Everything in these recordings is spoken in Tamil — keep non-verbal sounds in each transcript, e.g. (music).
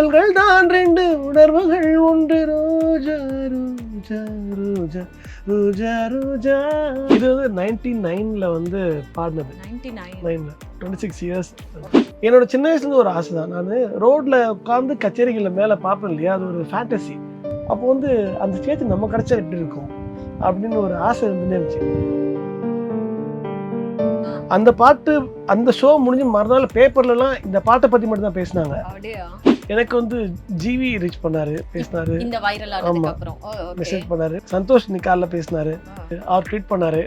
உடல்கள் தான் ரெண்டு உணர்வுகள் ஒன்று. ரோஜா ரோஜா ரோஜா ரோஜா ரோஜா. இது வந்து நைன்டி நைன்ல வந்து பாடினது. நைன்டி நைன் நைன்ல டுவெண்ட்டி சிக்ஸ் இயர்ஸ் என்னோட சின்ன வயசுலேருந்து ஒரு ஆசை தான். நான் ரோட்ல உட்காந்து கச்சேரிகளில் மேலே பார்ப்பேன் இல்லையா? அது ஒரு ஃபேண்டசி அப்போ வந்து அந்த ஸ்டேஜ் நம்ம கிடைச்சா எப்படி இருக்கும்? அப்படின்னு ஒரு ஆசை இருந்துட்டே இருந்துச்சு. அந்த பாட்டு அந்த ஷோ முடிஞ்சு மறுநாள் பேப்பர்லலாம் இந்த பாட்டை பற்றி மட்டும் தான் பேசினாங்க எனக்கு வந்து ஜிவி ரீச் பண்ணாரு பேசினாரு. இந்த வைரல் ஆனதுக்கு அப்புறம். ஓ, okay. மெசேஜ் பண்ணாரு. சந்தோஷ் நிக்கால்ல பேசினாரு. அவர் ட்வீட் பண்ணாரு.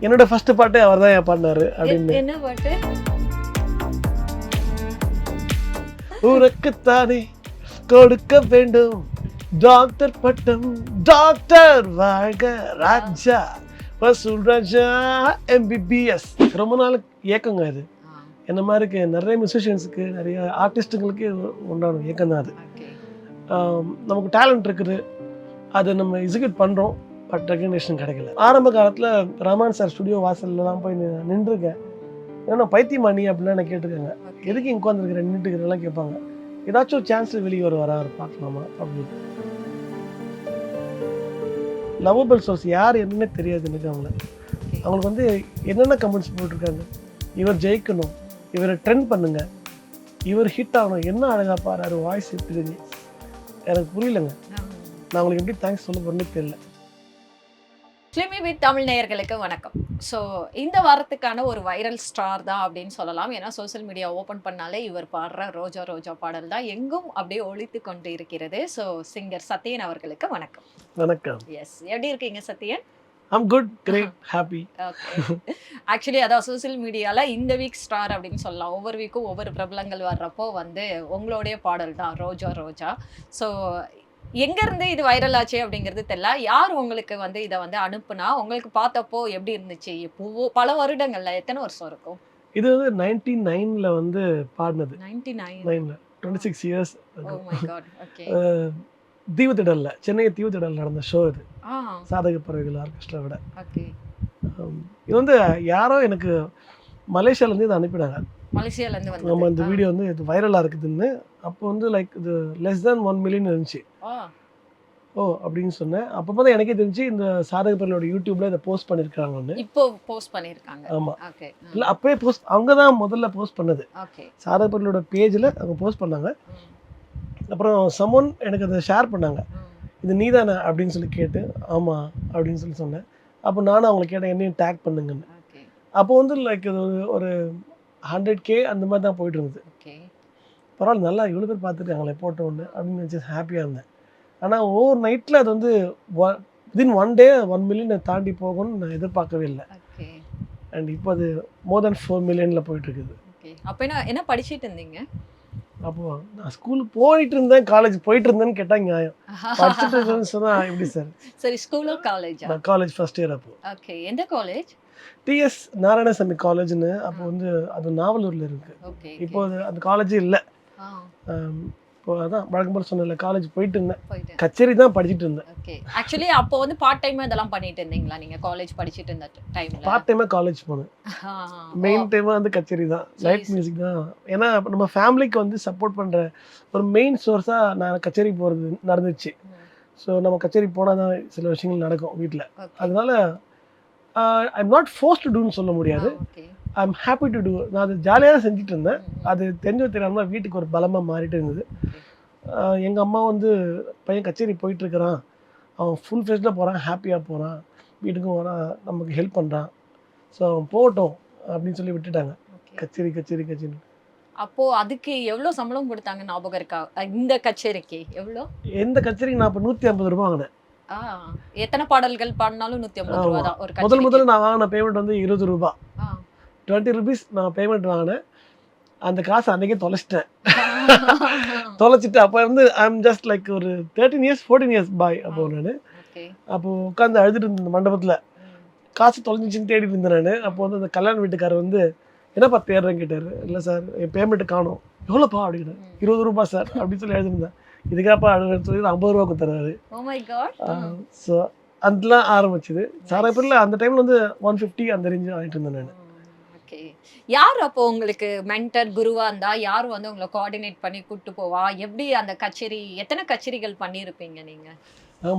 என்னோட ஃபர்ஸ்ட் பாட்டு அவர் தான் பாடினாரு அப்படின்னு. என்ன பாட்டு? உனக்குத்தானே கொடுக்க வேண்டும். டாக்டர் பட்டம் டாக்டர் வாழ்க ராஜா. வசூல் ராஜா எம்பிபிஎஸ் ரொம்ப நாள் இயக்கங்க இது. என்ன மாதிரி இருக்கு? நிறைய மியூசிஷியன்ஸுக்கு நிறைய ஆர்டிஸ்ட்டுங்களுக்கு உண்டான இயக்கம் தான் அது. நமக்கு டேலண்ட் இருக்குது. அதை நம்ம எக்ஸிக்யூட் பண்ணுறோம் பட் ரெகக்னேஷன் கிடைக்கல. ஆரம்ப காலத்தில் ரமான் சார் ஸ்டுடியோ வாசல்லாம் போய் நின்று நின்றுருக்கேன். ஏன்னா பைத்தியமா நீ அப்படிலாம் என்ன கேட்டிருக்காங்க. எதுக்கு இங்கே உட்காந்துருக்கிற நின்றுட்டுக்கிறலாம் கேட்பாங்க. ஏதாச்சும் ஒரு சான்ஸில் வெளியே வர வராரு பார்க்கலாமா? அப்படின்னு. லவபிள் சோர்ஸ் யார் என்னன்னே தெரியாது எனக்கு அவங்கள. அவங்களுக்கு வந்து என்னென்ன கமெண்ட்ஸ் போட்டிருக்காங்க? இவர் ஜெயிக்கணும். இவரை ட்ரெண்ட் பண்ணுங்க. இவர் ஹிட் ஆகணும். என்ன அழகா பாடுறாரு வாய்ஸ் எப்படி இருக்கு? எனக்கு புரியலங்க. நான் உங்களுக்கு எப்படி தேங்க்ஸ் சொல்ல போறேன்னு தெரியல. ஃபிலிமி வித் தமிழ் நேயர்களுக்கு வணக்கம். ஸோ இந்த வாரத்துக்கான ஒரு வைரல் ஸ்டார் தான் அப்படின்னு சொல்லலாம். ஏன்னா சோஷியல் மீடியா ஓப்பன் பண்ணாலே இவர் பாடுற ரோஜா ரோஜா பாடல் தான் எங்கும் அப்படியே ஒழித்து கொண்டு இருக்கிறது. ஸோ சிங்கர் சத்யன் அவர்களுக்கு வணக்கம். வணக்கம். எஸ் எப்படி இருக்கீங்க Sathyan? I'm good great happy actually அதான் சோஷியல் மீடியாவில் இந்த வீக் ஸ்டார் அப்படின்னு சொல்லலாம். ஒவ்வொரு வீக்கும் ஒவ்வொரு பிரபலங்கள் வர்றப்போ வந்து உங்களுடைய பாடல் தான் ரோஜா ரோஜா. ஸோ எங்கேருந்து இது வைரல் ஆச்சு அப்படிங்கிறது தெரியல. யார் உங்களுக்கு வந்து இதை வந்து அனுப்புனா உங்களுக்கு பார்த்தப்போ எப்படி இருந்துச்சு? இப்போ பல வருடங்கள்ல எத்தனை வருஷம் இருக்கும்? இது வந்து நைன்டி நைன்ல வந்து பாடினது. நைன்டி நைன் நைன்ல டுவெண்ட்டி சிக்ஸ் இயர்ஸ் ஓகே தீவுத்திடல்ல. சென்னை தீவுத்திடல் நடந்த ஷோ இது. சாதக பறவைகள் ஆர்கெஸ்ட்ராவோட ஓகே. Um, இது வந்து யாரோ எனக்கு மலேசியாலேருந்து இதை அனுப்பினாங்க. மலேசியாலேருந்து நம்ம இந்த வீடியோ வந்து இது வைரலாக இருக்குதுன்னு. அப்போ வந்து லைக் இது லெஸ் தேன் ஒன் மில்லியன் இருந்துச்சு. ஓ. அப்படின்னு சொன்னேன். அப்போ தான் எனக்கே தெரிஞ்சு இந்த சாதக பறவையோட யூடியூப்ல இதை போஸ்ட் பண்ணியிருக்காங்கன்னு இப்போ போஸ்ட் பண்ணியிருக்காங்க ஓகே. இல்லை அப்போயே போஸ்ட் அவங்க தான் முதல்ல போஸ்ட் பண்ணது. சாதக பறவையோட பேஜில் அவங்க போஸ்ட் பண்ணாங்க. அப்புறம் சமோன் எனக்கு அதை ஷேர் பண்ணாங்க. இது நீதானே அப்படின்னு சொல்லி கேட்டு ஆமாம் அப்படின்னு சொல்லி சொன்னேன். அப்போ நானும் அவங்களை கேட்டேன் என்னையும் டேக் பண்ணுங்கன்னு. அப்போ வந்து லைக் இது ஒரு- ஒரு ஹண்ட்ரட் கே அந்த மாதிரி தான் போயிட்டு இருந்தது. பரவாயில்ல நல்லா இவ்வளோ பேர் பார்த்துருக்காங்களே போட்ட ஒன்று அப்படின்னு நினச்சி ஹாப்பியாக இருந்தேன். ஆனால் ஒவ்வொரு நைட்டில் அது வந்து விதின் ஒன் டே ஒன் மில்லியனை தாண்டி போகும்னு நான் எதிர்பார்க்கவே இல்லை. அண்ட் இப்போ அது மோர் தென் ஃபோர் மில்லியனில் போயிட்டுருக்குது அப்போ என்ன என்ன படிச்சிட்டு இருந்தீங்க? அப்போது நான் ஸ்கூலுக்கு போயிட்டு இருந்தேன் காலேஜ் போயிட்டு இருந்தேன்னு கேட்டால் நியாயம் படிச்சுட்டு இருந்தேன்னு எப்படி சார் சரி ஸ்கூலோ காலேஜா நான் காலேஜ் ஃபர்ஸ்ட் இயர் அப்போ. ஓகே எந்த காலேஜ் டிஎஸ் நாராயணசாமி காலேஜ்னு அப்போ வந்து அது நாவலூரில் இருக்குது ஓகே இப்போ அது அந்த காலேஜே இல்லை. இப்போ அதான் வழக்கம் போல சொன்னேன்ல காலேஜ் போயிட்டு. இருந்தேன் கச்சேரி தான் படிச்சுட்டு இருந்தேன். ஓகே ஆக்சுவலி அப்போ வந்து பார்ட் டைம் இதெல்லாம் பண்ணிட்டு இருந்தீங்களா நீங்க? காலேஜ் படிச்சிட்டு இருந்த டைம்ல பார்ட் டைமாக காலேஜ் போனேன். மெயின் டைமாக வந்து கச்சேரி தான். லைட் மியூசிக் தான். ஏன்னா நம்ம ஃபேமிலிக்கு வந்து சப்போர்ட் பண்ணுற ஒரு மெயின் சோர்ஸாக நான் கச்சேரி போகிறது நடந்துச்சு. ஸோ நம்ம கச்சேரி போனால் தான் சில விஷயங்கள் நடக்கும் வீட்டில் அதனால ஐம் நாட் ஃபோர்ஸ் டு டூன்னு சொல்ல முடியாது. Okay I'm happy to do நான் அது ஜாலியாக தான் செஞ்சுட்டு இருந்தேன். அது தெரிஞ்சோ தெரியாமல் வீட்டுக்கு ஒரு பலமாக மாறிட்டு இருந்தது. எங்கள் அம்மா வந்து பையன் கச்சேரி போயிட்டு இருக்கிறான் அவன் ஃபுல் ஃப்ரெஷ்டாக போகிறான் ஹாப்பியாக போகிறான் வீட்டுக்கும் வரான் நமக்கு ஹெல்ப் பண்ணுறான் ஸோ அவன் போகட்டும் அப்படின்னு சொல்லி விட்டுட்டாங்க. கச்சேரி கச்சேரி கச்சேரி அப்போ அதுக்கு எவ்வளவு சம்பளம் கொடுத்தாங்க ஞாபகம் இருக்கா? இந்த கச்சேரிக்கு எவ்வளோ? எந்த கச்சேரிக்கு நான் இப்போ நூற்றி ஐம்பது ரூபா வாங்கினேன். எத்தனை பாடல்கள் பாடினாலும் நூத்தி ஐம்பது ரூபா தான் ஒரு முதல். முதல்ல நான் வாங்கின பேமெண்ட் வந்து இருபது ரூபா. டுவெண்ட்டி ருபீஸ் நான் பேமெண்ட் வாங்கினேன். அந்த காசு அன்றைக்கே தொலைச்சிட்டேன். (laughs) தொலைச்சிட்டு அப்போ வந்து ஐம் ஜஸ்ட் லைக் ஒரு thirteen years fourteen years boy அப்போ நான். ஓகே அப்போ உட்காந்து அழுதுட்டு இருந்தேன் மண்டபத்தில். காசு தொலைஞ்சிச்சின்னு தேடிட்டு இருந்தேன் நான். அப்போ வந்து அந்த கல்யாண வீட்டுக்காரர் வந்து என்னப்பா தேடுறேன் கேட்டார். இல்லை சார் என் பேமெண்ட்டு காணும். எவ்வளோப்பா? அப்படின்னு இருபது ரூபா சார். அப்படின்னு சொல்லி எழுதிருந்தேன் இதுக்காப்பா அழுவேன்னு சொல்லி ஐம்பது ரூபா கொடுத்துறாரு ஸோ அதெல்லாம் ஆரம்பிச்சுது. சார் பேரில் அந்த டைமில் வந்து ஒன் ஃபிஃப்டி அந்த ரேஞ்சு ஆகிட்டு இருந்தேன் நான். ஓகே. யார் அப்போ உங்களுக்கு மென்டர் குருவா இருந்தா யார் வந்து உங்களை கோஆர்டினேட் பண்ணி கூட்டு போவா? எப்படி அந்த கச்சேரி எத்தனை கச்சேரிகள் பண்ணியிருப்பீங்க நீங்க?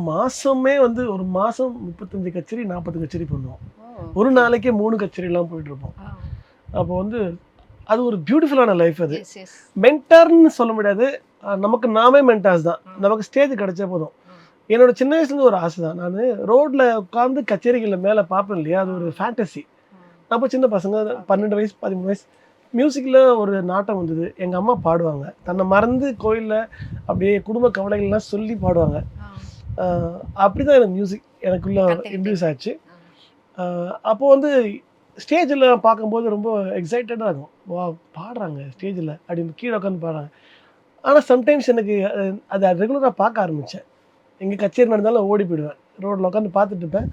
மாசமே வந்து ஒரு மாசம் முப்பத்தஞ்சு கச்சேரி நாற்பது கச்சேரி பண்ணுவோம். ஒரு நாளைக்கே மூணு கச்சேரிலாம் போயிட்டு இருப்போம் அப்போ வந்து அது ஒரு பியூட்டிஃபுல்லான லைஃப் அது. மென்டார்னு சொல்ல முடியாது. நமக்கு நாமே மென்டார்ஸ் தான். நமக்கு ஸ்டேஜ் கிடைச்சா போதும். என்னோட சின்ன வயசுலேருந்து ஒரு ஆசை தான். நான் ரோட்ல உட்காந்து கச்சேரிகளில் மேலே பார்ப்பேன் இல்லையா? அது ஒரு ஃபேண்டசி அப்போ சின்ன பசங்க பன்னெண்டு வயசு பதிமூணு வயசு மியூசிக்கில் ஒரு நாட்டம் வந்தது. எங்கள் அம்மா பாடுவாங்க. தன்னை மறந்து கோயிலில் அப்படியே குடும்ப கவலைகள்லாம் சொல்லி பாடுவாங்க. அப்படி தான் எனக்கு மியூசிக் எனக்குள்ள. இன்ட்ரடியூஸ் ஆச்சு. ஆ. அப்போ வந்து ஸ்டேஜில் பார்க்கும்போது ரொம்ப எக்ஸைட்டடாக இருக்கும். வா பாடுறாங்க ஸ்டேஜில் அப்படின்னு கீழே உட்காந்து பாடுறாங்க. ஆனால் சம்டைம்ஸ் எனக்கு அதை ரெகுலராக பார்க்க ஆரம்பித்தேன் எங்கே கச்சேரி நடந்தாலும் ஓடி போயிடுவேன். ரோட்டில் உட்காந்து பார்த்துட்டு இருப்பேன்.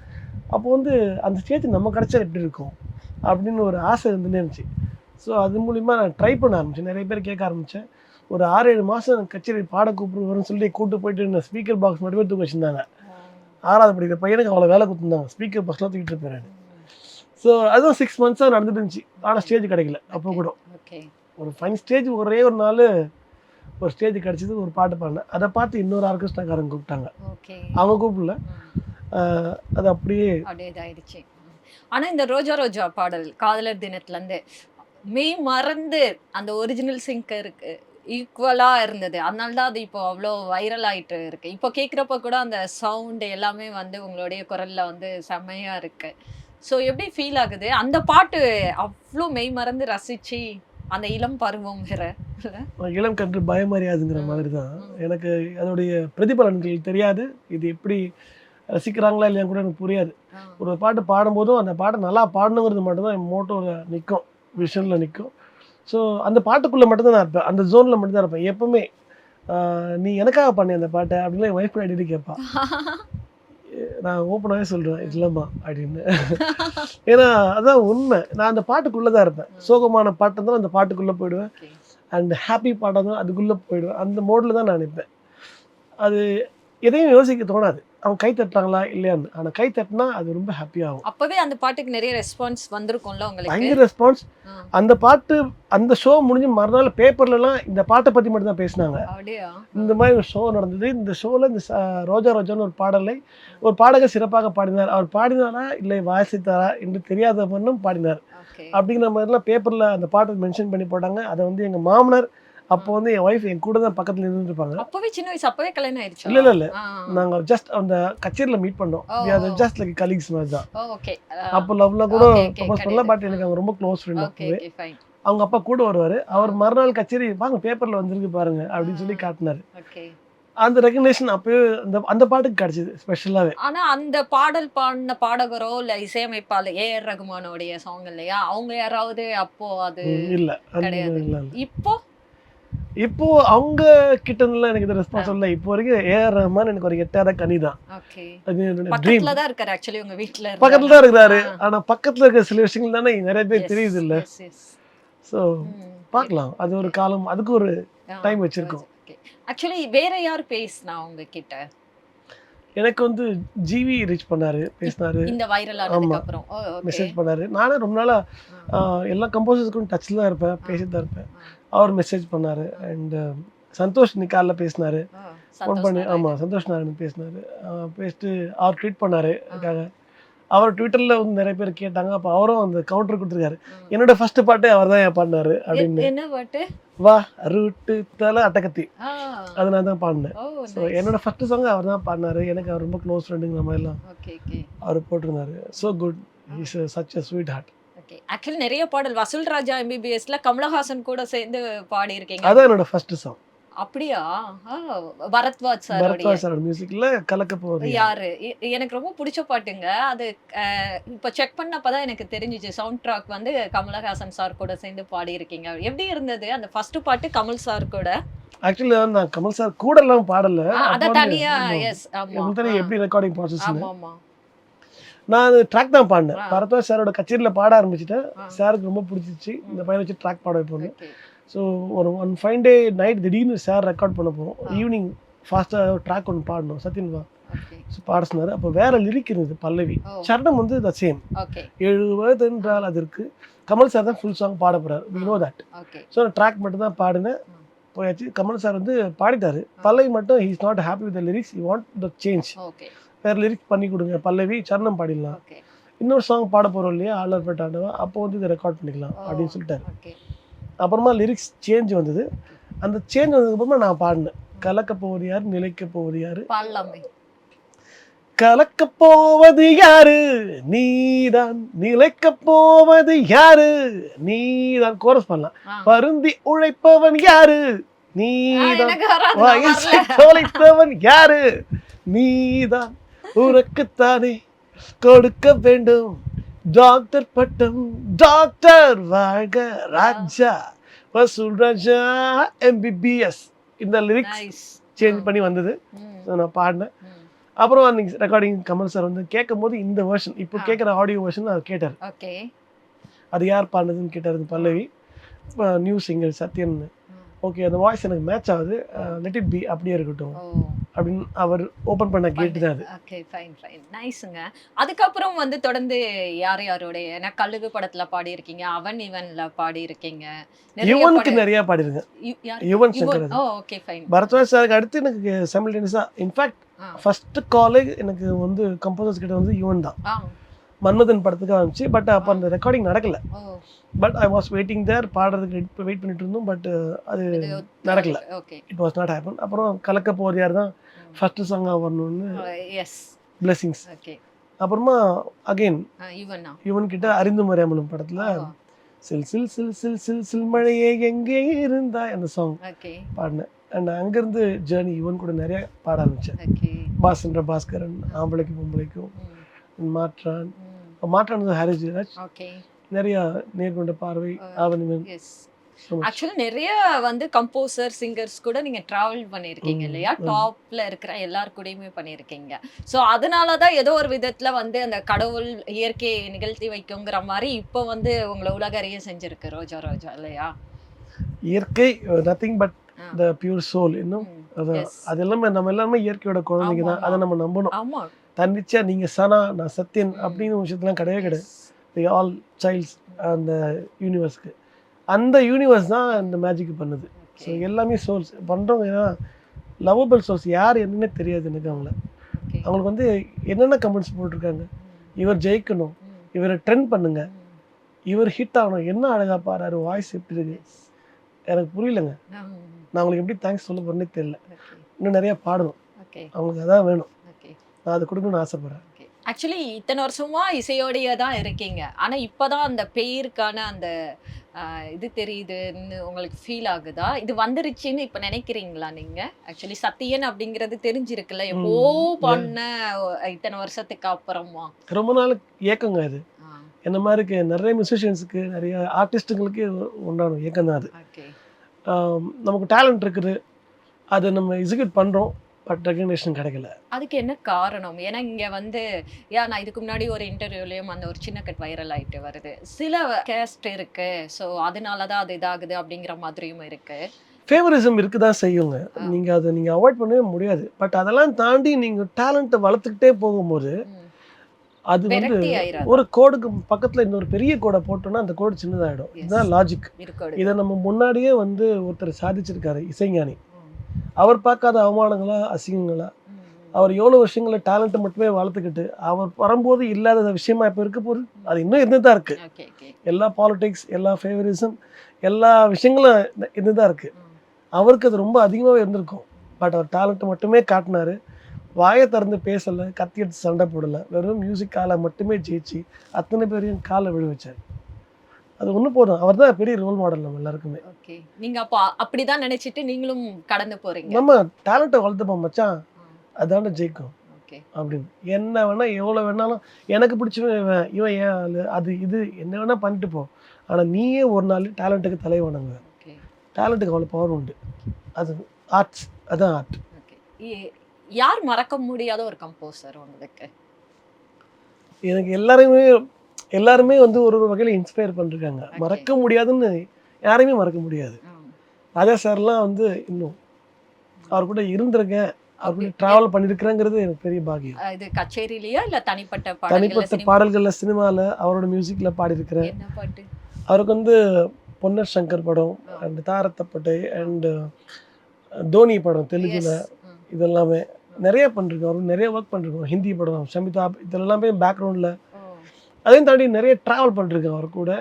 அப்போ வந்து அந்த ஸ்டேஜ் நம்ம கிடச்சா எப்படி இருக்கும்? அப்படின்னு ஒரு ஆசை இருந்துட்டே இருந்துச்சு. ஸோ அது மூலிமா நான் ட்ரை பண்ண ஆரம்பித்தேன் நிறைய பேர் கேட்க ஆரம்பித்தேன் ஒரு ஆறு ஏழு மாதம் கச்சேரி பாட கூப்பிடுவாருன்னு சொல்லி கூட்டு போயிட்டு இந்த ஸ்பீக்கர் பாக்ஸ் மட்டுமே தூக்க வச்சுருந்தாங்க. ஆறாவது படிக்கிற பையனுக்கு அவ்வளோ வேலை கொடுத்துருந்தாங்க. ஸ்பீக்கர் பாக்ஸ்லாம் தூக்கிட்டு இருப்பேன் ஸோ அதுவும் சிக்ஸ் மந்த்ஸாக நடந்துட்டு இருந்துச்சு. ஆனால் ஸ்டேஜ் கிடைக்கல. அப்போ கூட. ஒரு ஃபைன் ஸ்டேஜ் ஒரே ஒரு நாள் ஒரு ஸ்டேஜ் கிடச்சிது ஒரு பாட்டு பாடினேன். அதை பார்த்து இன்னொரு ஆர்கெஸ்ட்ராக்காரங்க கூப்பிட்டாங்க. அவங்க கூப்பிடல. அது அப்படியே ஆனா இந்த ரோஜா ரோஜா பாடல் காதலர் தினத்துல இருந்து மெய் மறந்து அந்த ஒரிஜினல் சிங்கருக்கு ஈக்குவலா இருந்தது. அதனால தான் அது இப்போ அவ்வளோ வைரல் ஆயிட்டு இருக்கு. இப்போ கேட்குறப்ப கூட அந்த சவுண்ட் எல்லாமே வந்து உங்களுடைய குரல்ல வந்து செம்மையா இருக்கு. ஸோ எப்படி ஃபீல் ஆகுது? அந்த பாட்டு அவ்வளோ மெய் மறந்து ரசிச்சு அந்த இளம் பருவம் வேற. இல்ல? இளம் கன்று பயமறியாதுங்கிற மாதிரி தான் எனக்கு அதோடைய பிரதிபலன்கள் தெரியாது. இது எப்படி ரசிக்கிறாங்களா இல்லையா கூட எனக்கு புரியாது. ஒரு பாட்டு பாடும்போதும் அந்த பாட்டை நல்லா பாடணுங்கிறது மட்டும்தான் என் மோட்டோவில் நிற்கும் விஷனில் நிற்கும் ஸோ அந்த பாட்டுக்குள்ளே மட்டும்தான் நான் இருப்பேன். அந்த ஜோனில் மட்டும்தான் இருப்பேன். எப்பவுமே நீ எனக்காக பண்ணி அந்த பாட்டை அப்படின்னு என் ஒய்ஃப் அடிக்கடி கேட்பா. (laughs) நான் ஓப்பனாகவே சொல்கிறேன் இல்லைம்மா அப்படின்னு. ஏன்னா அதான் உண்மை. நான் அந்த பாட்டுக்குள்ளே தான் இருப்பேன். சோகமான பாட்டு தான் அந்த பாட்டுக்குள்ளே போயிடுவேன். அண்ட் ஹாப்பி பாட்டாக தான் அதுக்குள்ளே போயிடுவேன். அந்த மோடில் தான் நான் நிற்பேன். அது எதையும் யோசிக்க தோணாது. அவங்க கை தட்டுறாங்களா இல்லையான்னு. ஆனால் கை தட்டினா அது ரொம்ப ஹாப்பியாகும் அப்பவே அந்த பாட்டுக்கு நிறைய ரெஸ்பான்ஸ் வந்திருக்கும்ல உங்களுக்கு? பயங்கர ரெஸ்பான்ஸ். அந்த பாட்டு அந்த ஷோ முடிஞ்சு மறுநாள் பேப்பர்லலாம் இந்த பாட்டை பற்றி மட்டும் தான் பேசினாங்க. இந்த மாதிரி ஒரு ஷோ நடந்தது. இந்த ஷோவில் இந்த ரோஜா ரோஜான்னு ஒரு பாடலை ஒரு பாடகர் சிறப்பாக பாடினார். அவர் பாடினாரா இல்லை வாசித்தாரா என்று தெரியாத மண்ணும் பாடினார் அப்படிங்கிற மாதிரிலாம் பேப்பரில் அந்த பாட்டை மென்ஷன் பண்ணி போட்டாங்க. அதை வந்து எங்கள் மாமனார் அப்போ வந்து என் ஒய்ஃப் என் கூட தான் பக்கத்தில் இருந்துருப்பாங்க. அப்பவே சின்ன வயசு அப்பவே கல்யாணம் ஆயிடுச்சு? இல்லை இல்லை இல்லை. நாங்கள் ஜஸ்ட் அந்த கச்சேரியில் மீட் பண்ணோம். ஓ. ஜஸ்ட் லைக் கலீக்ஸ் மாதிரி தான். ஓகே அப்போ லவ்ல கூட ப்ரப்போஸ் பண்ணல பட் எனக்கு அவங்க ரொம்ப க்ளோஸ் ஃப்ரெண்ட் ஓகே ஃபைன் அவங்க அப்பா கூட வருவார். அவர் மறுநாள் கச்சேரி வாங்க பேப்பரில் வந்திருக்கு பாருங்க அப்படின்னு சொல்லி காட்டினாரு. ஓகே அந்த ரெகக்னேஷன் அப்பவே அந்த அந்த பாட்டுக்கு கிடைச்சது ஸ்பெஷலாகவே ஆனா அந்த பாடல் பாடின பாடகரோ இல்ல இசையமைப்பாளர் ஏ ஆர் ரகுமானோடைய சாங் இல்லையா? அவங்க யாராவது அப்போ அது இல்லை. கிடையாது. இப்போ இப்போ அவங்க கிட்ட இருந்தெல்லாம் எனக்கு இந்த ரெஸ்பான்ஸ் இல்லை இப்போ வரைக்கும் ஏஆர் ரஹ்மான் எனக்கு ஒரு எட்டாத கனி தான். பக்கத்துல தான் இருக்காரு ஆக்சுவலி உங்க வீட்ல இருந்தாரு. பக்கத்துல தான் இருக்கிறாரு ஆ. ஆனா பக்கத்துல இருக்கிற சில விஷயங்கள் தானே நிறைய பேர் தெரியுது இல்ல yes, yes. ஸோ ம். பார்க்கலாம். அது ஒரு காலம் அதுக்கு ஒரு time வச்சிருக்கோம். ஆக்சுவலி வேற யார் பேசினா உங்ககிட்ட? எனக்கு வந்து ஜிவி ரீச் பண்ணாரு பேசினாரு. இந்த வைரல். அப்புறம். மெசேஜ் பண்ணாரு. நானே ரொம்ப நாளா எல்லா கம்போசர்ஸ்க்கும் டச்சில் தான் இருப்பேன் பேசிட்டு தான் இருப்பேன். அவர் மெசேஜ் பண்ணாரு. அண்ட் சந்தோஷ் நிக்காலில் பேசினாரு. ஃபோன் பண்ணி ஆமாம் சந்தோஷ் நாராயணன் பேசினாரு. பேசிட்டு அவர் ட்வீட் பண்ணாரு அதுக்காக. அவர் ட்விட்டரில் வந்து நிறைய பேர் கேட்டாங்க. அப்போ அவரும் அந்த கவுண்டர் கொடுத்துருக்காரு. என்னோட ஃபர்ஸ்ட் பாட்டே அவர் தான் பாடினாரு அப்படின்னு. வா ரூட்டு தலை அட்டகத்தி. அது நான் தான் பாடினேன். ஸோ என்னோட ஃபர்ஸ்ட் சாங் அவர் தான் பாடினாரு. எனக்கு அவர் ரொம்ப க்ளோஸ் ஃப்ரெண்டுங்கிற மாதிரிலாம் ஓகே ஓகே அவர் போட்டிருந்தாரு. So good is such a sweet heart okay. Actually நிறைய பாடல். வசூல் ராஜா எம்பிபிஎஸ்ல கமலஹாசன் கூட சேர்ந்து பாடி இருக்கீங்க அதான் என்னோட ஃபர்ஸ்ட் சாங் அப்படியா? பரத்வாஜ் சாரோடைய. பரத்வாஜ் சாரோட மியூசிக்ல கலக்க போகுது யாரு? எனக்கு ரொம்ப பிடிச்ச பாட்டுங்க. அது இப்ப செக் பண்ணப்பதான் எனக்கு தெரிஞ்சுச்சு. சவுண்ட் ட்ராக் வந்து கமலஹாசன் சார் கூட சேர்ந்து பாடி இருக்கீங்க எப்படி இருந்தது? அந்த ஃபர்ஸ்ட் பாட்டு கமல் சார் கூட? ஆக்சுவலி நான் கமல் சார் கூட எல்லாம் பாடல அத தனியா. எஸ் ஆமா. எப்படி ரெக்கார்டிங் ப்ராசஸ் ஆமா ஆமா. நான் அது ட்ராக் தான் பாடினேன். பரத்வாஜ் சாரோட கச்சேரியில் பாட ஆரம்பிச்சிட்டேன். சாருக்கு ரொம்ப பிடிச்சிச்சு. இந்த பையனை வச்சு ட்ராக் பாட வைப்போம் ஸோ ஒரு ஒன் ஃபைன் டே நைட் திடீர்னு சார் ரெக்கார்ட் பண்ண போகிறோம். ஈவினிங் ஃபாஸ்ட்டாக ட்ராக் ஒன்று பாடணும். சத்யன் வா. பாட சொன்னார். அப்போ வேற லிரிக் இருந்தது பல்லவி. சரணம் வந்து த சேம் ஓகே எழுவது என்றால் அதற்கு கமல் சார் தான் ஃபுல் சாங் பாட போறாரு. வி நோ தட் ஸோ நான் ட்ராக் மட்டும் தான் பாடினேன். போயாச்சு. கமல் சார் வந்து பாடிட்டாரு. பல்லவி மட்டும் he is not happy with the lyrics you want the change வேற லிரிக்ஸ் பண்ணி கொடுங்க. பல்லவி சரணம் பாடிடலாம். இன்னொரு சாங் பாட போறோம் இல்லையா? ஆளர் பெட்டாண்டவா அப்போ வந்து இதை ரெக்கார்ட் பண்ணிக்கலாம் ஓ. அப்படின்னு சொல்லிட்டாரு. அப்புறமா லிரிக்ஸ் சேஞ்ச் வந்தது. அந்த சேஞ்ச் வந்ததுக்கப்புறமா நான் பாடினேன். கலக்க போவது யாரு? நிலைக்க போவது யாரு? கலக்க போவது யாரு? நீதான். நிலைக்க போவது யாரு? நீதான். கோரஸ் பண்ணலாம். பருந்தி உழைப்பவன் யாரு? நீதான். வயசை. தொலைத்தவன் யாரு? நீதான். உனக்குத்தானே கொடுக்க வேண்டும். டாக்டர் பட்டம் டாக்டர் வாழ்க ராஜா. வசூல் ராஜா எம்பிபிஎஸ் இந்த லிரிக்ஸ். சேஞ்ச் பண்ணி வந்தது. நான் பாடினேன். அப்புறம் அன்னைக்கு ரெக்கார்டிங் கமல் சார் வந்து கேட்கும் போது இந்த வெர்ஷன் இப்போ. கேட்குற ஆடியோ வெர்ஷன் அவர் கேட்டார். ஓகே. அது யார் பாடினதுன்னு கேட்டார் பல்லவி. New singer Sathyan. ஓகே அந்த வாய்ஸ் எனக்கு மேட்ச் ஆகுது. லெட் இட் பி அப்படியே இருக்கட்டும். ஓ அப்படின்னு அவர் ஓப்பன் பண்ண கேட்டு தான் அது. ஓகே ஃபைன் ஃபைன் நைஸுங்க அதுக்கப்புறம் வந்து தொடர்ந்து யார் யாரோடைய ஏன்னா கழுகு படத்துல பாடி இருக்கீங்க அவன் இவன்ல பாடி இருக்கீங்க யுவனுக்கு நிறைய பாடிருங்க யுவன் சங்கர் ஓகே ஃபைன் பரத்வாஜ் சாருக்கு அடுத்து எனக்கு சைமல்டேனியஸாக இன்ஃபேக்ட் ஃபர்ஸ்ட் காலேஜ் எனக்கு வந்து கம்போசர்ஸ் கிட்ட வந்து யுவன் தான். மன்மதன் படத்துக்கு ஆரம்பிச்சு பட் அப்போ அந்த ரெக்கார்டிங் நடக்கல. But I was waiting there பாடுறதுக்கு வெயிட் பண்ணிட்டு இருந்தோம் பட் அது நடக்கல. இட் வாஸ் நாட் ஹேப்பன் அப்புறம் கலக்க போவது யார் தான்? ஃபர்ஸ்ட் சாங்காக வரணும்னு எஸ் பிளெஸிங்ஸ் அப்புறமா அகைன் இவனா யுவன் கிட்ட அறிந்து மறையாமலும் படத்துல சில் சில் சில் சில் சில் சில் மழையே எங்கே இருந்தா அந்த சாங் பாடினேன். அண்ட் அங்கேருந்து ஜேர்னி யுவன் கூட நிறைய பாட ஆரம்பிச்சேன். ஓகே. பாசன்ற பாஸ்கரன் ஆம்பளைக்கும் பொம்பளைக்கும் மாற்றான். மாற்றான் வந்து ஹாரிஸ் ஜெயராஜ் ஓகே. நிறைய நேர்கொண்ட பார்வை எஸ் ஆக்சுவலி நிறைய வந்து கம்போசர் சிங்கர்ஸ் கூட நீங்க டிராவல் பண்ணியிருக்கீங்க ம், இல்லையா? ஆமா. டாப்ல இருக்கிற எல்லார் கூடயுமே பண்ணியிருக்கீங்க ஸோ அதனால தான் ஏதோ ஒரு விதத்துல வந்து அந்த கடவுள் இயற்கையை நிகழ்த்தி வைக்குங்கிற மாதிரி இப்போ வந்து உங்களை உலக அறிய செஞ்சிருக்கு ரோஜா ரோஜா இல்லையா? இயற்கை nothing but. The pure soul இன்னும் அது. அது எல்லாமே நம்ம எல்லாமே இயற்கையோட குழந்தைங்க தான். ஆமா, அதை ஆமா. நம்ம நம்பணும். ஆமா தன்னிச்சையா நீங்க சனா நான் சத்யன். அப்படின்னு விஷயத்துலாம் கிடையவே கிடையாது. Yes. ஆல் சைல்ட்ஸ் அந்த யூனிவர்ஸ்க்கு அந்த யூனிவர்ஸ் தான் இந்த மேஜிக் பண்ணுது. ஸோ எல்லாமே சோல்ஸ் பண்ணுறவங்க ஏன்னா லவபிள் சோல்ஸ் யார் என்னன்னே தெரியாது எனக்கு அவங்கள. அவங்களுக்கு வந்து என்னென்ன கமெண்ட்ஸ் போட்டிருக்காங்க? இவர் ஜெயிக்கணும். இவரை ட்ரெண்ட் பண்ணுங்க. இவர் ஹிட் ஆகணும். என்ன அழகா பாடுறாரு? வாய்ஸ் எப்படி இருக்கு. எனக்கு புரியலங்க. நான் அவங்களுக்கு எப்படி தேங்க்ஸ் சொல்ல போறேனே தெரியல. இன்னும் நிறைய பாடணும். அவங்களுக்கு அதான் வேணும். நான் அதை கொடுக்கணும்னு ஆசைப்படுறேன். ஆக்சுவலி இத்தனை வருஷமா இசையோடையே தான் இருக்கீங்க. ஆனா இப்பதான் அந்த பெயருக்கான அந்த இது தெரியுதுன்னு உங்களுக்கு ஃபீல் ஆகுதா? இது வந்துருச்சுன்னு இப்ப நினைக்கிறீங்களா நீங்க? ஆக்சுவலி சத்தியன் அப்படிங்கிறது தெரிஞ்சிருக்குல்ல. எப்போ பண்ண இத்தனை வருஷத்துக்கு அப்புறமா? ரொம்ப நாள் ஏக்கங்க இது ஆ, என்ன மாதிரி இருக்கு, நிறைய மியூசிஷியன்ஸுக்கு நிறைய ஆர்டிஸ்ட்டுங்களுக்கு உண்டான இயக்கம் தான் அது நமக்கு டேலண்ட் இருக்குது. அதை நம்ம எக்ஸிக்யூட் பண்ணுறோம் பட் ரெகக்னேஷன் கிடைக்கல. அதுக்கு என்ன காரணம்? ஏன்னா இங்க வந்து யா நான் இதுக்கு முன்னாடி ஒரு இன்டர்வியூலயும் அந்த ஒரு சின்ன கட் வைரல் ஆயிட்டு வருது. சில கேஸ்ட் இருக்கு. ஸோ அதனாலதான் அது இதாகுது அப்படிங்கிற மாதிரியும் இருக்கு. ஃபேவரிசம் இருக்க தான் செய்யுங்க. ஆ. நீங்கள் அதை நீங்கள் அவாய்ட் பண்ணவே முடியாது. பட் அதெல்லாம் தாண்டி நீங்கள் டேலண்ட்டை வளர்த்துக்கிட்டே போகும்போது. அது வந்து ஒரு கோடுக்கு பக்கத்தில் இன்னொரு பெரிய கோடை போட்டோம்னா அந்த கோடு சின்னதாகிடும் Yes. இதுதான் லாஜிக் இதை நம்ம முன்னாடியே வந்து ஒருத்தர் சாதிச்சிருக்காரு இசைஞானி. அவர் பார்க்காத அவமானங்களா அசிங்கங்களா. அவர் எவ்வளோ விஷயங்கள டேலண்ட்டை மட்டுமே வளர்த்துக்கிட்டு அவர் வரும்போது இல்லாத விஷயமா இப்போ இருக்க போகுது. அது இன்னும் இருந்து தான் இருக்கு. ஓகே ஓகே எல்லா பாலிடிக்ஸ் எல்லா ஃபேவரிசம் எல்லா விஷயங்களும் இருந்து தான் இருக்கு. ம். அவருக்கு அது ரொம்ப அதிகமாகவே இருந்திருக்கும். பட் அவர் டேலண்ட்டை மட்டுமே காட்டினாரு. வாயை திறந்து பேசலை கத்தி எடுத்து சண்டை போடலை. வெறும் மியூசிக் காலை மட்டுமே ஜெயிச்சு அத்தனை பேரையும் காலை விழ வச்சார். அது ஒன்று போதும். அவர் தான் பெரிய ரோல் மாடல் நம்ம எல்லாருக்குமே. ஓகே நீங்க அப்போ அப்படிதான் நினைச்சிட்டு நீங்களும் கடந்து போறீங்க. நம்ம டேலண்ட்டை வளர்த்துப்போம் மச்சான். அதாண்ட ஜெயிக்கும். ஓகே அப்படின்னு. என்ன வேணா எவ்வளோ வேணாலும் எனக்கு பிடிச்சவன் இவன் இவன் ஏன் அது இது என்ன வேணா பண்ணிட்டு போ. ஆனால் நீயே ஒரு நாள் டேலண்ட்டுக்கு தலை வணங்க டேலண்ட்டுக்கு அவ்வளோ பவர் உண்டு. அது ஆர்ட்ஸ் அதான் ஆர்ட் ஓகே யார் மறக்க முடியாத ஒரு கம்போசர் உங்களுக்கு? எனக்கு எல்லாருமே எல்லாருமே வந்து ஒரு ஒரு வகையில் இன்ஸ்பயர் பண்ணிருக்காங்க. மறக்க முடியாதுன்னு யாரையுமே மறக்க முடியாது. ராஜா சார்லாம் வந்து இன்னும் அவர் கூட இருந்திருக்கேன். அப்படி டிராவல் பண்ணியிருக்கிறேங்கிறது எனக்கு பெரிய பாக்கியம். இது கச்சேரியிலயா இல்ல தனிப்பட்ட தனிப்பட்ட பாடல்கள் பாடல்கள்ல சினிமால அவரோட மியூசிக்ல பாடியிருக்கிறேன். அவருக்கு வந்து பொன்னர் சங்கர் படம் அண்ட் தாரத்தப்பட்டை அண்ட் தோனி படம் தெலுங்குல. இதெல்லாமே. நிறைய பண்ணிருக்கோம். அவர் நிறைய ஒர்க் பண்ணிருக்கோம். ஹிந்தி படம் சமிதா இதெல்லாமே பேக்ரவுண்டில். அதையும் தாண்டி நிறைய ட்ராவல் பண்ணிருக்கேன் அவர் கூட.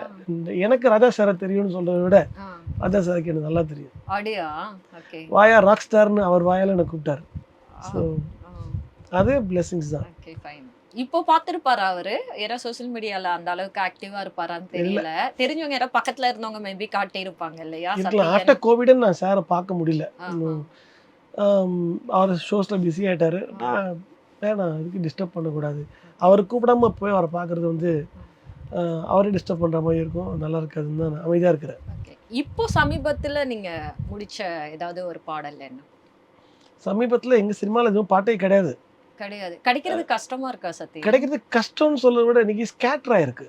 எனக்கு ராஜா சாரை தெரியும்னு சொல்றதை விட. ராஜா சாருக்கு எனக்கு நல்லா தெரியும். வாயா ராக் ஸ்டார்னு அவர் வாயால எனக்கு கூப்பிட்டாரு. ஸோ அது பிளெஸிங்ஸ் தான். இப்போ பார்த்திருப்பாரா அவரு? ஏன்னா சோஷியல் மீடியால அந்த அளவுக்கு ஆக்டிவா இருப்பாரான்னு தெரியல. தெரிஞ்சவங்க யாரோ பக்கத்துல இருந்தவங்க மேபி காட்டி இருப்பாங்க இல்லையா. ஆஃப்டர் கோவிடன் நான் சாரை பார்க்க முடியல. அவர் ஷோஸில் பிஸி ஆயிட்டாரு. நான் வேணாம் இதுக்கு டிஸ்டர்ப் பண்ணக்கூடாது. அவர் கூப்பிடாம போய் அவரை பார்க்கறது வந்து அவரே டிஸ்டர்ப் பண்ணுற மாதிரி இருக்கும். நல்லா இருக்காதுன்னு தான் அமைதியாக இருக்கிறேன். இப்போ சமீபத்துல நீங்க முடிச்ச ஏதாவது ஒரு பாடல் என்ன? சமீபத்தில் எங்கள் சினிமாவில் எதுவும் பாட்டே கிடையாது. கிடையாது. கிடைக்கிறது கஷ்டமா இருக்கா சத்தி கிடைக்கிறது கஷ்டம்னு சொல்றதை விட இன்னைக்கு ஸ்கேட்டர் ஆயிருக்கு.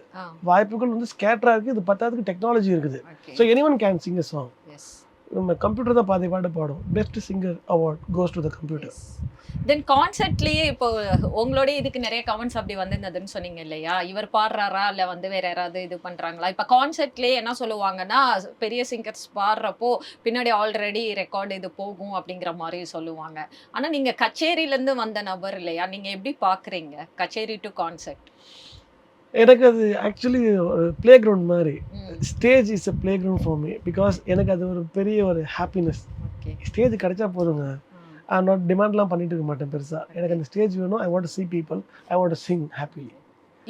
வாய்ப்புகள் வந்து ஸ்கேட்டர் இருக்கு. இது பத்தாததுக்கு டெக்னாலஜி இருக்குது. So any one can sing song நம்ம கம்ப்யூட்டர் தான் பாதி பாட்டு பாடும். Best singer award goes to the computer then கான்சர்ட்லேயே இப்போ உங்களுடைய இதுக்கு நிறைய கமெண்ட்ஸ் அப்படி வந்திருந்ததுன்னு சொன்னீங்க இல்லையா? இவர் பாடுறாரா? இல்லை வந்து வேற யாராவது இது பண்ணுறாங்களா இப்போ கான்சர்ட்லேயே என்ன சொல்லுவாங்கன்னா பெரிய சிங்கர்ஸ் பாடுறப்போ பின்னாடி ஆல்ரெடி ரெக்கார்டு இது போகும் அப்படிங்கிற மாதிரி சொல்லுவாங்க. ஆனால் நீங்கள் கச்சேரியிலேருந்து வந்த நபர் இல்லையா? நீங்கள் எப்படி பார்க்குறீங்க கச்சேரி டு கான்சர்ட் எனக்கு அது ஆக்சுவலி ஒரு பிளே கிரவுண்ட் மாதிரி. Stage is a playground for me because எனக்கு அது ஒரு பெரிய ஒரு ஹாப்பினஸ் ஸ்டேஜ் கிடைச்சா போதுங்க. ஐ நாட் டிமாண்ட்லாம் பண்ணிட்டு இருக்க மாட்டேன் பெருசாக எனக்கு அந்த ஸ்டேஜ் வேணும். I want see people I want sing happily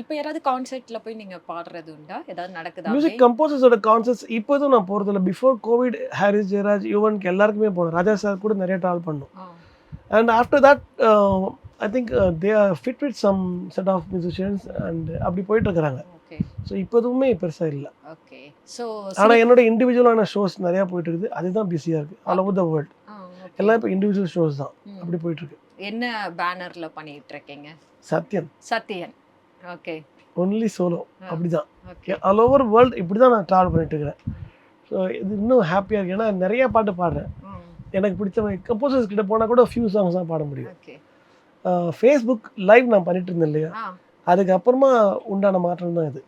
இப்போ யாராவது கான்சர்ட்ல போய் நீங்க பாடுறது உண்டா? ஏதாவது நடக்குதா? மியூசிக்? கம்போசர்ஸோட கான்சர்ட்ஸ் இப்போதும் நான் போகிறதில்ல பிஃபோர் கோவிட் ஹாரிஸ் ஜெயராஜ் யுவனுக்கு எல்லாருக்குமே போனேன். ராஜா சார் கூட நிறைய ட்ராவல் பண்ணோம். And after that I think they are fit with some set of musicians and அப்படி போயிட்டு இருக்கிறாங்க ஸோ இப்போ எதுவுமே பெருசாக இல்லை ஓகே ஸோ ஆனால் என்னோட இண்டிவிஜுவலான ஷோஸ் நிறையா போயிட்டு இருக்குது அதுதான் பிஸியாக இருக்குது ஆல் ஓவர் த வேர்ல்ட் எல்லாம் இப்போ இண்டிவிஜுவல் ஷோஸ் தான். அப்படி போயிட்டு இருக்கு என்ன பேனர்ல பண்ணிட்டு இருக்கீங்க Sathyan. Sathyan okay only solo அப்படிதான். ஓகே ஆல் ஓவர் வேர்ல்டு இப்படி தான் நான் ட்ராவல் பண்ணிட்டு இருக்கிறேன் ஸோ இது இன்னும் ஹாப்பியாக இருக்கு. ஏன்னா நிறைய பாட்டு பாடுறேன். எனக்கு பிடிச்ச கம்போசர்ஸ் கிட்ட போனால் கூட ஃபியூ சாங்ஸ் தான் பாட முடியும். ஓகே ஃபேஸ்புக் லைவ் நான் பண்ணிட்டு இருந்தேன் இல்லையா அதுக்கப்புறமா உண்டான மாற்றம் தான் இது.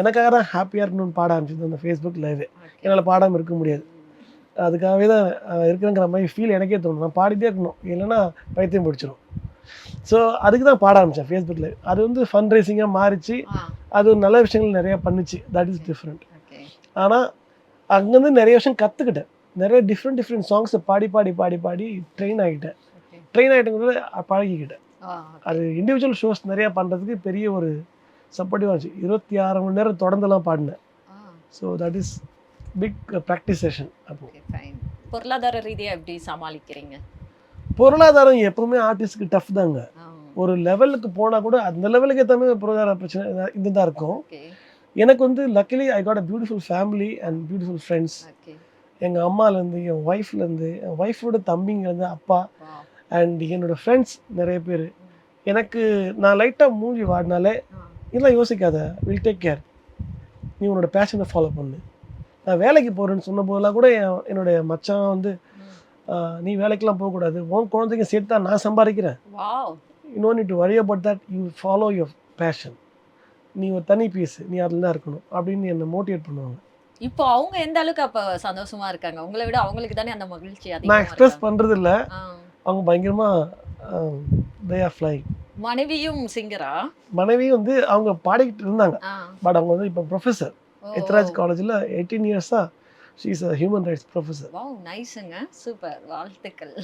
எனக்காக தான் ஹாப்பியாக இருக்கணும்னு பாட ஆரம்பிச்சது அந்த ஃபேஸ்புக் லைவே என்னால் பாடாமல் இருக்க முடியாது. அதுக்காகவே தான் ஆஹ் இருக்கிறங்கிற மாதிரி ஃபீல் எனக்கே தோணும் நான் பாடிட்டே இருக்கணும். இல்லைன்னா பைத்தியம் பிடிச்சிரும். ஸோ அதுக்கு தான் பாட ஆரம்பித்தேன் ஃபேஸ்புக் லைவ் அது வந்து ஃபண்ட் ரைசிங்காக மாறிச்சு அது நல்ல விஷயங்கள் நிறைய பண்ணுச்சு. தட் இஸ் டிஃப்ரெண்ட் ஆனால் அங்கேருந்து நிறைய விஷயம் கற்றுக்கிட்டேன் நிறைய டிஃப்ரெண்ட் டிஃப்ரெண்ட் சாங்ஸை பாடி பாடி பாடி பாடி ட்ரெயின் ஆகிட்டேன். ட்ரெயின் ஆகிட்டங்கிறத பழகிக்கிட்டேன். ஆ அது இண்டிவிஜுவல் ஷோஸ் நிறையா பண்ணுறதுக்கு பெரிய ஒரு சப்போர்ட்டிவாக இருந்துச்சு. இருபத்தி ஆறு மணி நேரம் தொடர்ந்தெல்லாம் பாடினேன். So that is big practice session அப்போ. ஓகே ஃபைன் பொருளாதார ரீதியா எப்படி சமாளிக்கிறீங்க? பொருளாதாரம் எப்பவுமே ஆர்டிஸ்ட்க்கு டஃப் தாங்க. ஒரு லெவலுக்கு போனால் கூட அந்த லெவலுக்கு ஏற்ற மாதிரி பொருளாதார பிரச்சனை இது தான் இருக்கும். எனக்கு வந்து luckily I got a beautiful family and beautiful friends எங்கள் அம்மாலேருந்து என் ஒய்ஃப்லேருந்து என் ஒய்ஃபோட தம்பிங்கலேருந்து அப்பா. அண்ட் என்னோட ஃப்ரெண்ட்ஸ் நிறைய பேர். எனக்கு நான் லைட்டாக மூஞ்சி வாடினாலே இதெல்லாம் யோசிக்காத வில் டேக் கேர் நீ உன்னோட பேஷனை ஃபாலோ பண்ணு. நான் வேலைக்கு போகிறேன்னு சொன்ன போதெல்லாம் கூட என் என்னுடைய மச்சான் வந்து நீ வேலைக்கெல்லாம் போகக்கூடாது. உன் குழந்தைங்க சேர்த்து தான் நான் சம்பாதிக்கிறேன். You need to worry about that you follow your passion நீ ஒரு தனி பீஸ் நீ அதில் தான் இருக்கணும். அப்படின்னு என்னை மோட்டிவேட் பண்ணுவாங்க. இப்போ அவங்க எந்த அளவுக்கு அப்ப சந்தோஷமா இருக்காங்க? உங்களை விட அவங்களுக்கு தானே அந்த மகிழ்ச்சி நான் எக்ஸ்பிரஸ்? பண்ணுறது இல்லை. அவங்க பயங்கரமாக தே ஆர் ஃப்ளை மனைவியும் சிங்கரா மனைவி வந்து அவங்க பாடிக்கிட்டு இருந்தாங்க. பட் அவங்க வந்து இப்போ ப்ரொஃபஸர். எத்ராஜ் காலேஜில் எயிட்டீன் இயர்ஸாக she is a human rights professor wow நைஸுங்க super வாழ்த்துக்கள்.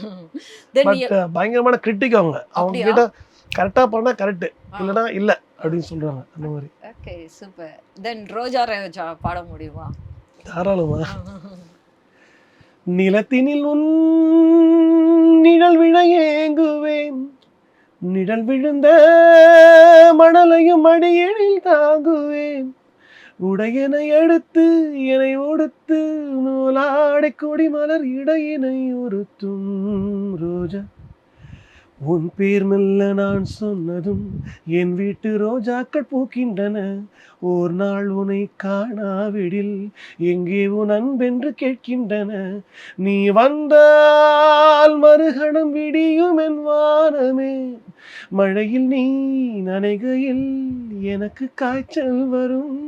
பட் பயங்கரமான கிரிட்டிக் அவங்க. அவங்க? கிட்ட கரெக்டாக பண்ணால் கரெக்டு இல்லைன்னா இல்லை அப்படின்னு சொல்கிறாங்க அந்த மாதிரி. ஓகே சூப்பர் தென் ரோஜா ரோஜா பாட முடியுமா? தாராளமா. (laughs) நிலத்தினில் உன் நிழல் விழ ஏங்குவேன். நிழல் விழுந்த மணலையும் அடியெழில் தாங்குவேன். உடையனை அடுத்து என்னை ஒடுத்து நூலாடை கொடி மலர் இடையினை உறுத்தும் ரோஜா. உன் பேர் மெல்ல நான் சொன்னதும் என் வீட்டு ரோஜாக்கள் பூக்கின்றன. ஓர் நாள் உனை காணாவிடில் எங்கே உன் அன்பென்று கேட்கின்றன. நீ வந்தால் மறுகணம் விடியும் என் வானமே. மழையில் நீ நனைகையில் எனக்கு காய்ச்சல் வரும்.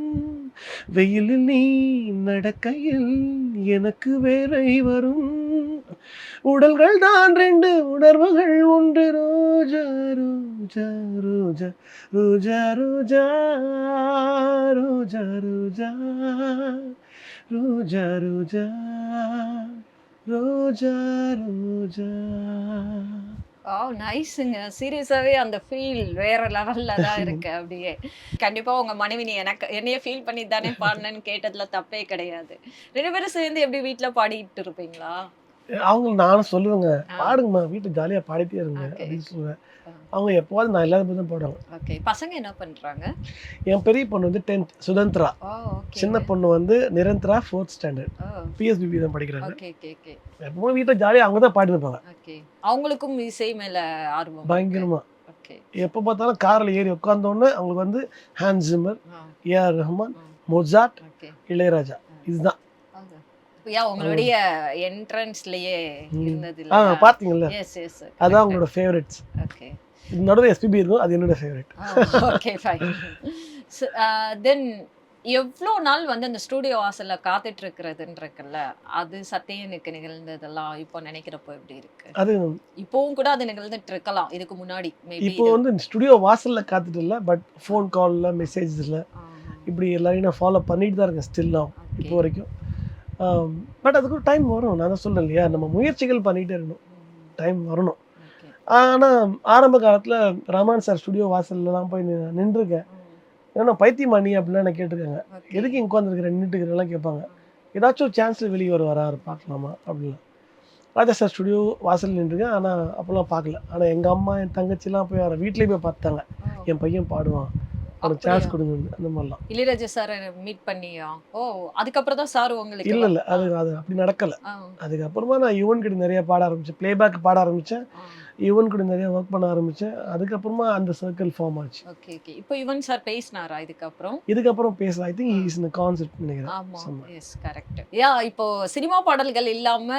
வெயிலில் நீ நடக்கையில் எனக்கு வேலை வரும். உடல்கள் தான் ரெண்டு உணர்வுகள் ஒன்று ரோஜா ரோஜா ரோஜா ரோஜா ரோஜா ரோஜா ரோஜா ரோஜா ரோஜா ரோஜா ரோஜா ஆ நைஸுங்க சீரியஸாவே அந்த ஃபீல் வேற லெவல்ல தான் இருக்கு அப்படியே கண்டிப்பா உங்க மனைவி நீ எனக்கு என்னைய ஃபீல் பண்ணி தானே பாடினேன்னு கேட்டதுல தப்பே கிடையாது ரெண்டு பேரும் சேர்ந்து எப்படி வீட்ல பாடிட்டு இருப்பீங்களா அவங்க நானும் சொல்லுவேங்க. பாடுங்கம்மா வீட்டு ஜாலியா பாடிட்டே இருங்க. அப்படின்னு சொல்லுவேன். அவங்க எப்போவாது நான் இல்லாத போது தான் பாடுவாங்க. ஓகே. பசங்க என்ன பண்றாங்க? என் பெரிய பொண்ணு வந்து டென்த் சுதந்திரா. சின்ன பொண்ணு வந்து நிரந்தரா ஃபோர்த் ஸ்டாண்டர்ட் பிஎஸ்பிபி தான் படிக்கிறாங்க. எப்பவுமே வீட்டில் ஜாலியாக அவங்க தான் ஓகே. அவங்களுக்கும் இசை மேல ஆர்வம் பயங்கரமா. ஓகே. எப்போ பார்த்தாலும் காரில் ஏறி உட்காந்தோடனே அவங்களுக்கு வந்து Hans Zimmer A R Rahman Mozart Ilaiyaraaja. இதுதான். யா உங்களுடைய என்ட்ரன்ஸ்லயே. இருந்தது ஆ பார்த்தீங்கல்ல எஸ் எஸ் அதான் அவங்களோட ஃபேவரட்ஸ் ஓகே நடுவில் எஸ்பிபி இருக்கும் அது என்னோட ஃபேவரட் ஓகே ஃபைன் தென் எவ்வளோ நாள் வந்து அந்த ஸ்டூடியோ வாசல்ல காத்துட்டு இருக்கிறதுன்றக்குல்ல அது சத்தியனுக்கு நிகழ்ந்ததெல்லாம் இப்போ நினைக்கிறப்போ எப்படி இருக்கு? அது இப்போவும் கூட அது நிகழ்ந்துட்டு இருக்கலாம் இதுக்கு முன்னாடி. இப்போ வந்து ஸ்டுடியோ வாசலில் காத்துட்டு இல்லை பட் ஃபோன் காலில் மெசேஜஸில் இப்படி எல்லாரையும் நான் ஃபாலோ பண்ணிட்டு தான் இருக்கேன் ஸ்டில் நான் இப்போ வரைக்கும். பட் அதுக்கு டைம் வரும் நான் தான் சொல்றேன் இல்லையா? நம்ம முயற்சிகள் பண்ணிகிட்டே இருக்கணும். டைம் வரணும். ஆனால் ஆரம்ப காலத்தில் ரமான் சார் ஸ்டுடியோ வாசல்லலாம் போய் நின்றுருக்கேன். ஏன்னா பைத்தியமா நீ அப்படிலாம் என்ன கேட்டிருக்காங்க. எதுக்கு இங்கே உட்காந்துருக்கிற நின்றுட்டுக்கிறலாம் கேட்பாங்க. ஏதாச்சும் சான்ஸில் வெளியே வர வராரு பார்க்கலாமா? அப்படிலாம். ராஜா சார் ஸ்டுடியோ வாசல் நின்றுருக்கேன். ஆனால் அப்போல்லாம் பார்க்கல. ஆனால் எங்கள் அம்மா என் தங்கச்சிலாம் போய் அவரை வீட்லேயே போய் பார்த்தாங்க என் பையன் பாடுவான். அவனுக்கு சான்ஸ்? கொடுங்க அந்த மாதிரிலாம். இளையராஜா சார் மீட் பண்ணியா? ஓ அதுக்கப்புறம் தான் சார் உங்களுக்கு? இல்லை இல்லை அது அது அப்படி நடக்கலை. அதுக்கப்புறமா நான் யுவன் கிட்ட நிறைய பாட ஆரம்பித்தேன் ப்ளேபேக் பாட ஆரம்பித்தேன். யுவன் கூட நிறைய ஒர்க் பண்ண ஆரம்பித்தேன் அதுக்கப்புறமா அந்த சர்க்கிள் ஃபார்ம் ஆச்சு. ஓகே ஓகே இப்போ யுவன் சார் பேசினாரா இதுக்கப்புறம்? இதுக்கப்புறம் பேசலாம் ஐ திங்க் இஸ் இந்த கான்செப்ட் நினைக்கிறேன். எஸ் கரெக்ட் யா இப்போ சினிமா பாடல்கள் இல்லாம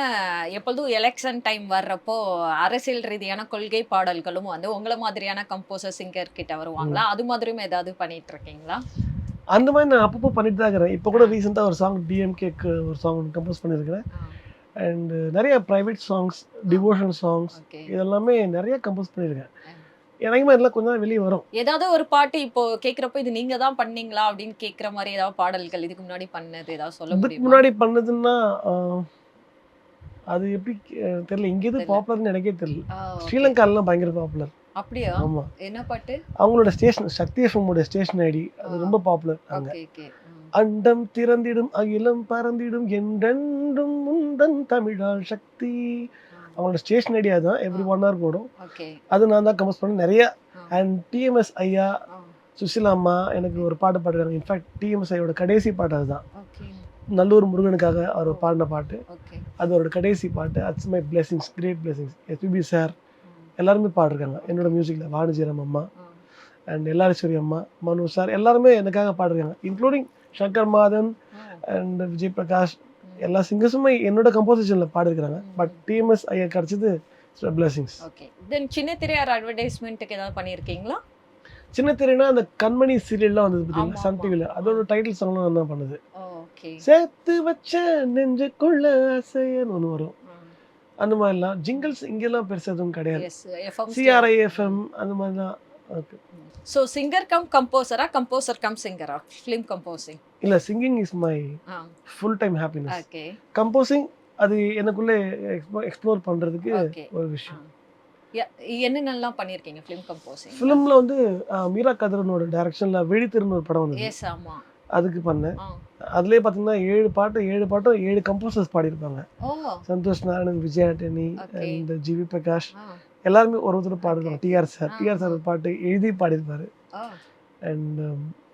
எப்பொழுதும் எலெக்ஷன் டைம் வர்றப்போ அரசியல் ரீதியான கொள்கை பாடல்களும் வந்து உங்களை மாதிரியான கம்போசர் சிங்கர் கிட்ட வருவாங்களா? அது மாதிரியும் ஏதாவது பண்ணிட்டு இருக்கீங்களா அந்த மாதிரி நான் அப்பப்போ பண்ணிட்டு தான் இருக்கிறேன். இப்போ கூட ரீசெண்டாக ஒரு சாங் டிஎம்கேக்கு ஒரு சாங் கம்போஸ் பண்ணியிருக்கிறேன். அண்ட் நிறைய ப்ரைவேட் சாங்ஸ் டிவோஷன் சாங்ஸ் இதெல்லாமே நிறைய கம்போஸ் பண்ணியிருக்கேன். எனக்குமே இதெல்லாம் கொஞ்ச நாள் வெளியே வரும். ஏதாவது ஒரு பாட்டு இப்போ கேக்குறப்போ இது நீங்க தான் பண்ணீங்களா அப்படின்னு கேக்குற மாதிரி ஏதாவது பாடல்கள் இதுக்கு முன்னாடி பண்ணது ஏதாவது சொல்ல இதுக்கு முன்னாடி பண்ணதுன்னா அது எப்படி தெரியல. இங்கே எது. பாப்புலர்னு எனக்கே தெரியல. ஸ்ரீலங்காலலாம் பயங்கர பாப்புலர் அப்படியா? ஆமாம் என்ன பாட்டு? அவங்களோட ஸ்டேஷன் சக்தி ஸ்டேஷன் ஐடி. அது. ரொம்ப பாப்புலர் அங்கே. அண்டம் திறந்திடும் அகிலம் பறந்திடும் என்றென்றும் முந்தன் தமிழால் சக்தி. அவங்களோட ஸ்டேஷன் ஐடியா தான் எவ்ரி ஒன் ஹவர் போடும். அது நான் தான் கம்போஸ் பண்ணேன். நிறைய அண்ட் டிஎம்எஸ் ஐயா சுசிலா அம்மா எனக்கு ஒரு பாட்டு பாடுறாங்க. இன்ஃபேக்ட் டிஎம்எஸ் ஐயோட கடைசி பாட்டு அதுதான். நல்லூர் முருகனுக்காக அவர் பாடின பாட்டு. அது அவரோட கடைசி பாட்டு it's my blessings great blessings SPB sir எல்லாருமே பாடிருக்காங்க. என்னோட மியூசிக்கில் வாணிஜிரம் அம்மா அண்ட் எல்லாரேஸ்வரி அம்மா மனு சார் எல்லாருமே எனக்காக பாடிருக்காங்க இன்க்ளூடிங் சங்கர் மாதன் அண்ட் விஜய் பிரகாஷ் எல்லா சிங்கர்ஸுமே என்னோட கம்போசிஷனில் பாடிருக்கிறாங்க பட் டிஎம்எஸ் ஐயா கிடச்சது பிளெஸிங்ஸ் ஓகே தென் சின்ன திரையார் அட்வர்டைஸ்மெண்ட்டுக்கு ஏதாவது பண்ணியிருக்கீங்களா? சின்ன திரைனா அந்த கண்மணி சீரியல்லாம் வந்தது பார்த்தீங்களா? சன். டிவியில் அதோட டைட்டில் சாங்லாம் நான் தான் பண்ணுது. ஓகே சேர்த்து வச்ச நெஞ்சுக்குள்ள ஆசையன்னு ஒன்று வரும். அந்த மாதிரிலாம். ஜிங்கிள்ஸ் இங்கெல்லாம் பெருசு எதுவும் கிடையாது. சிஆர்ஐஎஃப்எம் அந்த மாதிரிலாம். ஓகே ஸோ சிங்கர் கம் கம்போசரா கம்போசர் கம் சிங்கரா ஃபிலிம் கம்போசிங் இல்லை singing is my full time happiness okay composing அது எனக்குள்ளே எக்ஸ்ப்ளோர் பண்ணுறதுக்கு ஒரு விஷயம். என்னென்னலாம் பண்ணியிருக்கீங்க ஃபிலிம் கம்போசிங் ஃபிலிமில் வந்து மீரா கதிரனோட டைரக்ஷனில் வெடித்திருன்னு ஒரு படம் வந்தது. எஸ் ஆமா. அதுக்கு பண்ணேன். அதுலேயே பார்த்தீங்கன்னா ஏழு பாட்டு ஏழு பாட்டும் ஏழு கம்போசர்ஸ் பாடியிருப்பாங்க. சந்தோஷ் நாராயணன் விஜய் ஆண்டனி Okay. அண்ட் ஜிவி பிரகாஷ். எல்லாருமே ஒரு ஒருத்தர் பாடிருக்காங்க டிஆர் சார் டிஆர் சார் பாட்டு எழுதி பாடியிருப்பாரு. அண்ட்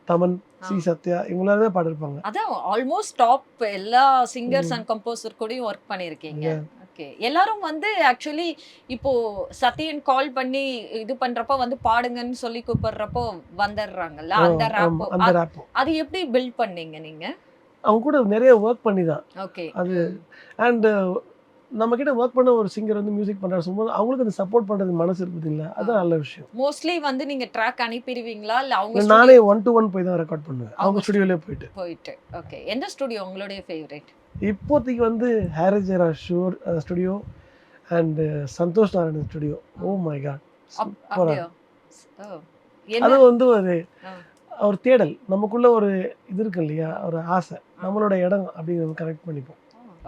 தமன் சி ஆ. சத்யா இவங்க எல்லாருமே பாடிருப்பாங்க அதான் ஆல்மோஸ்ட் டாப் எல்லா சிங்கர்ஸ் அண்ட் கம்போசர் கூடயும் ஒர்க் பண்ணியிருக்கீங்க. ஓகே எல்லாரும் வந்து ஆக்சுவலி இப்போ சத்யன் கால் பண்ணி இது பண்றப்போ வந்து பாடுங்கன்னு சொல்லி கூப்பிடுறப்போ வந்துடுறாங்கல்ல அந்த ரேப் ஆமா, அந்த ரேப் அது எப்படி பில்ட் பண்ணீங்க நீங்க? அவங்க கூட நிறைய ஒர்க் பண்ணி தான் ஓகே அது அண்ட் நம்ம கிட்ட ஒர்க் பண்ண ஒரு சிங்கர் வந்து மியூசிக் பண்றாரு சொல்லும்போது அவங்களுக்கு அந்த சப்போர்ட் பண்றது மனசு இருக்குது இல்ல. அது நல்ல விஷயம். மோஸ்ட்லி வந்து நீங்க ட்ராக் அனுப்பிடுவீங்களா? இல்ல அவங்க நானே ஒன் டு ஒன் போய் தான் ரெக்கார்ட் பண்ணுவேன். அவங்க ஸ்டுடியோலயே போயிட்டு. போயிட்டு. ஓகே எந்த ஸ்டுடியோ உங்களுடைய ஃபேவரட் இப்போதைக்கு வந்து ஹேரஜரா sure studio and Santhosh Narayanan studio oh my God oh. அது வந்து ஒரு. ஒரு தேடல். நமக்குள்ள ஒரு இது இருக்கு இல்லையா? ஒரு ஆசை. நம்மளோட இடம் அப்படிங்கிறது கனெக்ட் பண்ணிப்போம்.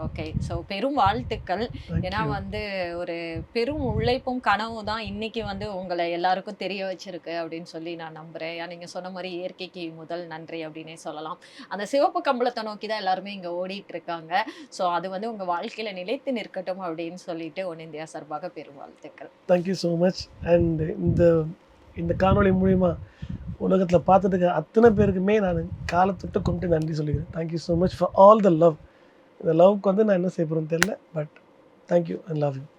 ஓகே. ஸோ பெரும் வாழ்த்துக்கள். ஏன்னா. வந்து ஒரு பெரும் உழைப்பும் கனவும் தான் இன்னைக்கு வந்து உங்களை எல்லாருக்கும் தெரிய வச்சிருக்கு அப்படின்னு சொல்லி நான் நம்புறேன். ஏன்னா நீங்க சொன்ன மாதிரி இயற்கைக்கு முதல் நன்றி அப்படின்னே சொல்லலாம். அந்த சிவப்பு கம்பளத்தை நோக்கி தான் எல்லாருமே இங்க ஓடிட்டு இருக்காங்க. ஸோ அது வந்து உங்க வாழ்க்கையில நிலைத்து நிற்கட்டும் அப்படின்னு சொல்லிட்டு ஒன் இந்தியா சார்பாக பெரும் வாழ்த்துக்கள். தேங்க்யூ ஸோ மச் அண்ட் இந்த இந்த காணொளி மூலிமா உலகத்தில் பார்த்துட்டு அத்தனை பேருக்குமே நான் காலத்தொட்டு கொண்டு நன்றி சொல்லிக்கிறேன். Thank you so much for all the love இந்த லவ்க்கு வந்து நான் என்ன செய்ய போகிறேன்னு தெரியல but thank you and love you